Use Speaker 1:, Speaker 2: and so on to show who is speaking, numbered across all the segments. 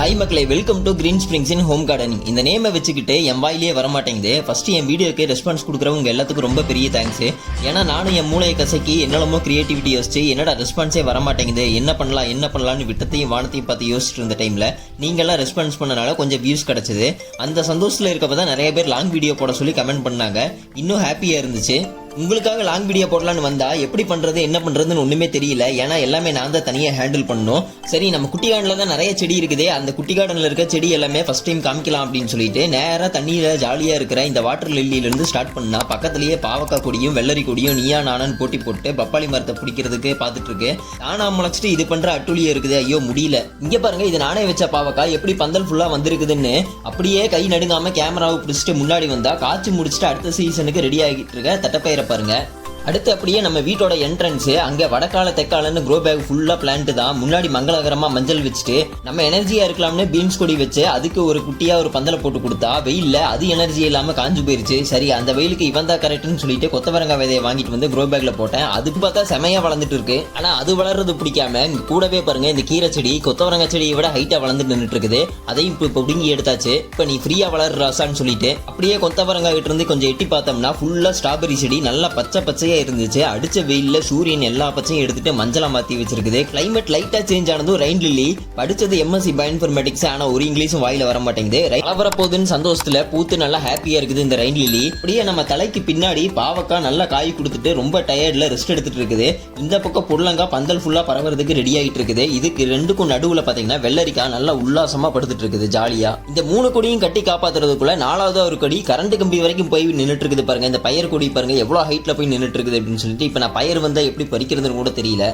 Speaker 1: High மக்களே. Welcome to Green Springs in home gardening இந்த நேமை வச்சுக்கிட்டு என் வாயிலே வரமாட்டேங்குது. ஃபஸ்ட்டு என் வீடியோக்கு ரெஸ்பான்ஸ் கொடுக்குறவங்க எல்லாத்துக்கும் ரொம்ப பெரிய தேங்க்ஸ் ஏன்னா நானும் என் மூளையை கசக்கி என்னமோ கிரியேட்டிவிட்டி யோசிச்சு என்னடா ரெஸ்பான்ஸே வர மாட்டேங்குது என்ன பண்ணலாம் என்ன பண்ணலாம்னு விட்டத்தையும் வானத்தையும் பார்த்து யோசிச்சுட்டு இருந்த டைமில் நீங்களாம் ரெஸ்பான்ஸ் பண்ணனால கொஞ்சம் வியூஸ் கிடச்சிது. அந்த சந்தோஷத்தில் இருக்கப்போ தான் நிறைய பேர் லாங் வீடியோ போட சொல்லி கமெண்ட் பண்ணாங்க. இன்னும் ஹாப்பியாக இருந்துச்சு. உங்களுக்காக லாங் வீடியோ போடலான்னு வந்தா எப்படி பண்றது என்ன பண்றதுன்னு ஒண்ணுமே தெரியல. ஏன்னா எல்லாமே நான் தான் தனியா ஹேண்டில் பண்ணணும். சரி நம்ம குட்டி கார்டன்ல தான் நிறைய செடி இருக்குதே. அந்த குட்டி கார்டன்ல இருக்க செடி எல்லாமே ஃபர்ஸ்ட் டைம் காமிக்கலாம் அப்படின்னு சொல்லிட்டு நேராக தண்ணியில ஜாலியா இருக்கிற இந்த வாட்டர் லில்லியில இருந்து ஸ்டார்ட் பண்ணா பக்கத்துலயே பாவக்காய் கொடியும் வெள்ளரி கொடியும் நீயா நானன் போட்டி போட்டு பப்பாளி மரத்தை பிடிக்கிறதுக்கு பார்த்துட்டு இருக்கு. நானா முளைச்சிட்டு இது பண்ற அட்டுளியே இருக்குது. ஐயோ முடியல. இங்க பாருங்க இது நானே வச்ச பாவக்காய். எப்படி பந்தல் ஃபுல்லா வந்திருக்குதுன்னு அப்படியே கை நடுங்காம கேமராவை பிடிச்சிட்டு முன்னாடி வந்தா காய்ச்சி முடிச்சுட்டு அடுத்த சீசனுக்கு ரெடி ஆகிட்டு இருக்க தட்டப்பயிரை பாருங்கள் அடுத்து அப்படியே நம்ம வீட்டோட என்ட்ரன்ஸு அங்கே வடக்கால தெக்காலன்னு க்ரோ பேக் ஃபுல்லாக பிளான்ட் தான். முன்னாடி மங்களகரமாக மஞ்சள் வச்சுட்டு நம்ம எனர்ஜியாக இருக்கலாம்னு பீன்ஸ் கொடி வச்சு அதுக்கு ஒரு குட்டியாக ஒரு பந்தலை போட்டு கொடுத்தா வெயிலில் அது எனர்ஜி இல்லாமல் காஞ்சு போயிருச்சு. சரி அந்த வெயிலுக்கு இவன் தான் கரெக்ட்னு சொல்லிட்டு கொத்தவரங்காய் விதையை வாங்கிட்டு வந்து க்ரோ பேக்கில் போட்டேன். அதுக்கு பார்த்தா செமையாக வளர்ந்துட்டு இருக்கு. ஆனால் அது வளர்றது பிடிக்காம கூடவே பாருங்க இந்த கீரை செடி கொத்தவரங்காய் செடியை விட ஹைட்டாக வளர்ந்துட்டு நின்றுட்டு இருக்குது. அதையும் இப்போ பிடுங்கி எடுத்தாச்சு. இப்போ நீ ஃப்ரீயா வளர்றாசான்னு சொல்லிட்டு அப்படியே கொத்தவரங்காய் கிட்ட இருந்து கொஞ்சம் எட்டி பார்த்தோம்னா ஃபுல்லாக ஸ்ட்ராபெரி செடி நல்லா பச்சை பச்சை பச்சையாக இருந்துச்சு. அடிச்ச வெயில்ல சூரியன் எல்லா பச்சையும் எடுத்துட்டு மஞ்சளா மாத்தி வச்சிருக்குது. கிளைமேட் லைட்டா சேஞ்ச் ஆனதும் ரெயின் லில்லி படித்தது எம்எஸ்சி பயோஇன்ஃபர்மேட்டிக்ஸ் ஆனா ஒரு இங்கிலீஷும் வாயில வர மாட்டேங்குது. வர போகுதுன்னு சந்தோஷத்துல பூத்து நல்லா ஹாப்பியா இருக்குது இந்த ரெயின் லில்லி அப்படியே நம்ம தலைக்கு பின்னாடி பாவக்காய் நல்லா காய் கொடுத்துட்டு ரொம்ப டயர்டில் ரெஸ்ட் எடுத்துட்டு இருக்குது. இந்த பக்கம் புடலங்காய் பந்தல் ஃபுல்லா பரவறதுக்கு ரெடி ஆகிட்டு இருக்குது. இதுக்கு ரெண்டுக்கும் நடுவுல பாத்தீங்கன்னா வெள்ளரிக்காய் நல்லா உல்லாசமா படுத்துட்டு இருக்குது ஜாலியா. இந்த மூணு கொடியும் கட்டி காப்பாத்துறதுக்குள்ள நாலாவது ஒரு கொடி கரண்ட் கம்பி வரைக்கும் போய் நின்னுட்டு இருக்குது பாருங்க. இந்த பயிர் கொடி பாருங்க. எவ்வளோ ஹைட்ல போய் நின்னுட்டு இருக்குது அப்படின்னு சொல்லிட்டு இப்ப நான் பயிர் வந்தா எப்படி பறிக்கிறதுன்னு கூட தெரியல.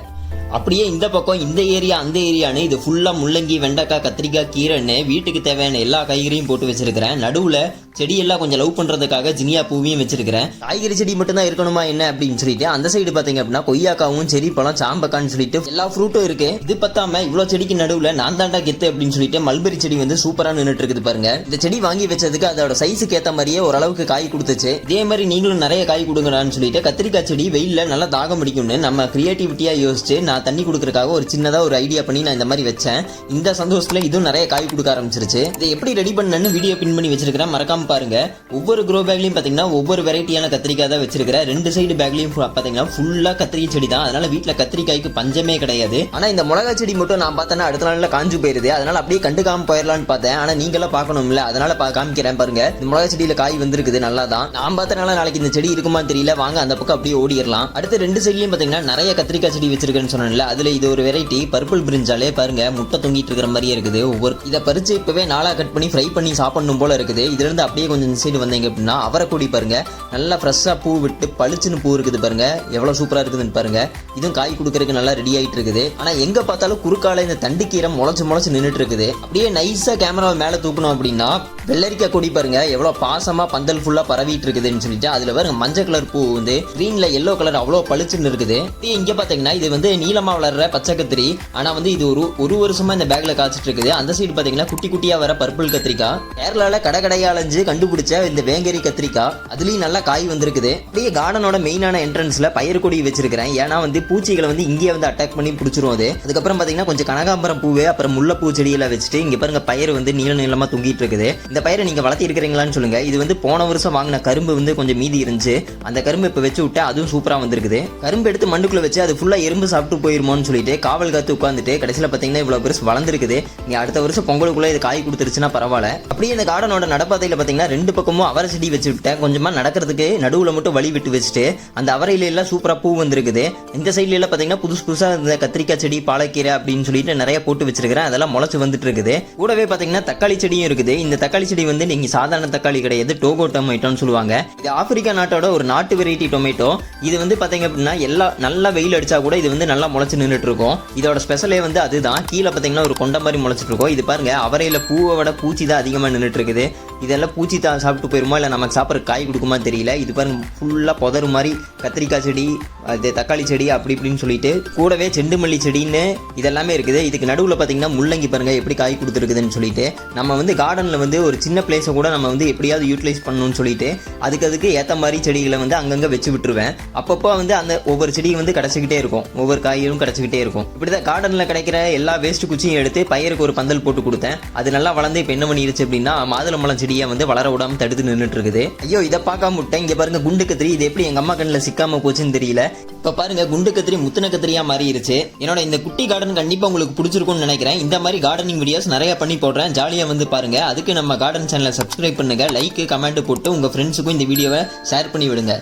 Speaker 1: அப்படியே இந்த பக்கம் இந்த ஏரியா அந்த ஏரியான்னு இது ஃபுல்லாக முள்ளங்கி வெண்டைக்காய் கத்திரிக்காய் கீரைன்னு வீட்டுக்கு தேவையான எல்லா காய்கறியும் போட்டு வச்சிருக்கிறேன். நடுவில் செடியெல்லாம் கொஞ்சம் லவ் பண்ணுறதுக்காக ஜினியா பூவையும் வச்சிருக்கிறேன். காய்கறி செடி மட்டும் தான் இருக்கணுமா என்ன அப்படின்னு சொல்லிட்டு அந்த சைடு பார்த்தீங்க அப்படின்னா கொய்யாக்காவும் செரி பழம் சாம்பக்கான்னு சொல்லிட்டு எல்லா ஃப்ரூட்டும் இருக்கு. இது பத்தாம இவ்வளோ செடிக்கு நடுவில் நான் தாண்டா கெத்து அப்படின்னு சொல்லிட்டு மல்பெரி செடி வந்து சூப்பராக நின்றுட்டு இருக்குது பாருங்க. இந்த செடி வாங்கி வச்சதுக்கு அதோட சைஸுக்கு ஏற்ற மாதிரியே ஓரளவுக்கு காய் கொடுத்துச்சு. இதே மாதிரி நீங்களும் நிறைய காய் கொடுங்கடான்னு சொல்லிட்டு கத்திரிக்காய் செடி வெயிலில் நல்லா தாகம் பிடிக்கும்னு நம்ம கிரியேட்டிவிட்டியாக யோசிச்சு நான் தண்ணி கொடுக்கறதுக்காக ஒரு சின்னதாக ஒரு ஐடியா பண்ணி நான் இந்த மாதிரி வச்சேன். இந்த சந்தோஷத்தில் இதுவும் நிறைய காய் கொடுக்க ஆரம்பிச்சிருச்சு. இதை எப்படி ரெடி பண்ணனு வீடியோ பின் பண்ணி வச்சிருக்கிறேன். மறக்காம பாருங்க. ஒவ்வொரு க்ரோ பேக்லையும் பார்த்தீங்கன்னா ஒவ்வொரு வெரைட்டியான கத்திரிக்காய் தான் வச்சிருக்கிறேன். ரெண்டு சைடு பேக்லையும் பார்த்தீங்கன்னா ஃபுல்லாக கத்திரிக்காய் செடி தான். அதனால வீட்டில் கத்திரிக்காய்க்கு பஞ்சமே கிடையாது. ஆனால் இந்த மிளகா செடி மட்டும் நான் பார்த்தேன்னா அடுத்த நாளில் காஞ்சு போயிருது. அதனால அப்படியே கண்டுக்காம போயிடலாம்னு பார்த்தேன். ஆனால் நீங்களாம் பார்க்கணும்ல. அதனால பா- காமிக்கிறேன் பாருங்க. இந்த மிளகா செடியில காய் வந்திருக்குது நல்லா தான் நான் பார்த்தனால நாளைக்கு இந்த செடி இருக்குமான்னு தெரியல. வாங்க அந்த பக்கம் அப்படியே ஓடிடலாம். அடுத்து ரெண்டு சைட்லையும் பார்த்தீங்கன்னா நிறைய கத்திரிக்காய் செடி வச்சிருக்கேன்னு சொன்னேன்ல அதில் இது ஒரு வெரைட்டி பர்பிள் பிரிஞ்சாலே பாருங்கள் முட்டை தொங்கிட்டு இருக்கிற மாதிரியே இருக்குது. ஒவ்வொரு இதை பறிச்சு இப்போவே நாளாக கட் பண்ணி ஃப்ரை பண்ணி சாப்பிடணும் போல் இருக்குது. இதுலேருந்து அப்படியே கொஞ்சம் இந்த சைடு வந்தீங்க அப்படின்னா அவரை கூடி பாருங்கள் நல்லா ஃப்ரெஷ்ஷாக பூ விட்டு பளிச்சுன்னு பூ இருக்குது பாருங்க. எவ்வளோ சூப்பராக இருக்குதுன்னு பாருங்கள் இதுவும் காய் கொடுக்குறதுக்கு நல்லா ரெடி ஆகிட்டு இருக்குது. ஆனால் எங்கே பார்த்தாலும் குறுக்கால இந்த தண்டுக்கீரை முளைச்சு முளைச்சு நின்றுட்டு இருக்குது. அப்படியே நைஸாக கேமராவை மேலே தூக்கணும் அப்படின்னா வெள்ளரிக்காய் கொடி பாருங்க. எவ்வளோ பாசமாக பந்தல் ஃபுல்லாக பரவிட்டு இருக்குதுன்னு சொல்லிட்டு அதில் பாருங்க மஞ்சள் கலர் பூ வந்து க்ரீனில் எல்லோ கலர் அவ்வளோ பளிச்சுன்னு இருக்குது. இங்கே பார்த்தீங்கன்னா இது வந்து நீளமாக வளர்ற பச்சை கத்திரி ஆனால் வந்து இது ஒரு ஒரு வருஷமாக இந்த பேக்கில் காய்ச்சிட்டு இருக்குது. அந்த சைடு பார்த்தீங்கன்னா குட்டி குட்டியாக வர பர்பிள் கத்திரிக்காய். கேரளாவில் கடை கடையா அலைஞ்சு கண்டுபிடிச்ச இந்த வேங்கரி கத்திரிக்காய். அதுலேயும் நல்லா காய் வந்திருக்குது. அப்படியே கார்டனோட மெயினான என்ட்ரன்ஸில் பயிர் கொடி வச்சிருக்கிறேன். ஏன்னா வந்து பூச்சிகளை வந்து இங்கேயே வந்து அட்டாக் பண்ணி பிடிச்சிரும் அது. அதுக்கப்புறம் பார்த்தீங்கன்னா கொஞ்சம் கனகாம்பரம் பூவு அப்புறம் முல்லைப்பூ செடியெல்லாம் வச்சுட்டு இங்கே பாருங்க பயிர் வந்து நீள நீளமாக தொங்கிட்டு இருக்குது. இந்த பயிரை நீங்கள் வளர்த்தி இருக்கிறீங்களான்னு சொல்லுங்கள் இது வந்து போன வருஷம் வாங்கின கரும்பு வந்து கொஞ்சம் மீதி இருந்துச்சு. அந்த கரும்பு இப்போ வச்சு விட்டு அதுவும் சூப்பராக வந்திருக்குது. கரும்பு எடுத்து மண்ணுக்குள்ள வச்சு அது ஃபுல்லாக எறும்பு சாப்பிட்டு போயிருமோன்னு சொல்லிட்டு காவல் காத்து உட்காந்துட்டு கடைசியில் பார்த்தீங்கன்னா இவ்வளோ பெருசு வளர்ந்துருக்குது. நீ அடுத்த வருஷம் பொங்கலுக்குள்ளே இது காய் கொடுத்துருச்சுன்னா பரவாயில்ல. அப்படியே இந்த கார்டனோட நடப்பாதையில் பார்த்தீங்கன்னா ரெண்டு பக்கமும் அவரை செடி வச்சு விட்டேன். கொஞ்சமாக நடக்கிறதுக்கு நடுவில் மட்டும் வழி விட்டு வச்சுட்டு அந்த அவரையில எல்லாம் பூ வந்திருக்குது. இந்த சைட்ல எல்லாம் பார்த்தீங்கன்னா புதுசு புதுசாக இந்த கத்திரிக்காய் செடி பாலக்கீரை அப்படின்னு சொல்லிட்டு நிறைய போட்டு வச்சிருக்கிறேன். அதெல்லாம் முளைச்சு வந்துட்டு இருக்குது. கூடவே பார்த்தீங்கன்னா தக்காளி செடியும் இருக்குது. இந்த தக்காளி செடி வந்து நீங்க சாதாரண தக்காளி கிடையாது டோகோ டொமேட்டோன்னு சொல்லுவாங்க. இது ஆப்பிரிக்கா நாட்டோட ஒரு நாட்டு வெரைட்டி டொமேட்டோ. இது வந்து பாத்தீங்க அப்படின்னா எல்லா நல்லா வெயில் அடிச்சா கூட இது வந்து நல்லா முளைச்சு நின்றுட்டு இருக்கும் இதோட ஸ்பெஷலே வந்து அதுதான். கீழே பாத்தீங்கன்னா ஒரு கொண்ட மாதிரி முளைச்சிட்டு இருக்கும் இது பாருங்க அவரையில பூவை விட பூச்சி தான் அதிகமா நின்றுட்டு இருக்குது இதெல்லாம் பூச்சி தான் சாப்பிட்டு போயிருமா? இல்லை நமக்கு சாப்பிட்ற காய் கொடுக்குமா தெரியல. இது பாருங்க ஃபுல்லாக புதறு மாதிரி கத்திரிக்காய் செடி அது தக்காளி செடி அப்படி இப்படின்னு சொல்லிட்டு கூடவே செண்டு மல்லி செடின்னு இதெல்லாமே இருக்குது. இதுக்கு நடுவில் பார்த்தீங்கன்னா முள்ளங்கி பாருங்க எப்படி காய் கொடுத்துருக்குதுன்னு சொல்லிட்டு நம்ம வந்து கார்டனில் வந்து ஒரு சின்ன பிளேஸை கூட நம்ம வந்து எப்படியாவது யூட்டிலைஸ் பண்ணணும்னு சொல்லிட்டு அதுக்கு அதுக்கு ஏற்ற மாதிரி செடிகளை வந்து அங்கங்கே வச்சு விட்டுருவேன். அப்பப்போ வந்து அந்த ஒவ்வொரு செடியும் வந்து கிடச்சிக்கிட்டே இருக்கும். ஒவ்வொரு காயும் கிடச்சிக்கிட்டே இருக்கும். இப்படி தான் கார்டனில் கிடைக்கிற எல்லா வேஸ்ட் குச்சியும் எடுத்து பயிருக்கு ஒரு பந்தல் போட்டு கொடுத்தேன். அது நல்லா வளர்ந்து இப்போ என்ன பண்ணிருச்சு அப்படின்னா மாதுளம்பழம் செடியை வந்து வளர விடாமல் தடுத்து நின்றுட்டு இருக்குது ஐயோ இதை பார்க்காம விட்டேன். இங்கே பாருங்க குண்டு கத்திரி இது எப்படி எங்கள் அம்மா கண்ணில் சிக்காம போச்சுன்னு தெரியல. இப்போ பாருங்க குண்டு கத்திரி முத்தின கத்திரியாக மாறிடுச்சு என்னோட இந்த குட்டி கார்டன் கண்டிப்பாக உங்களுக்கு பிடிச்சிருக்கும்னு நினைக்கிறேன். இந்த மாதிரி கார்டனிங் வீடியோஸ் நிறைய பண்ணி போடுறேன். ஜாலியாக வந்து பாருங்க. அதுக்கு நம்ம கார்டன் சேனலை சப்ஸ்கிரைப் பண்ணுங்க. லைக் கமெண்ட் போட்டு உங்கள் ஃப்ரெண்ட்ஸுக்கும் இந்த வீடியோவை ஷேர் பண்ணி விடுங்க.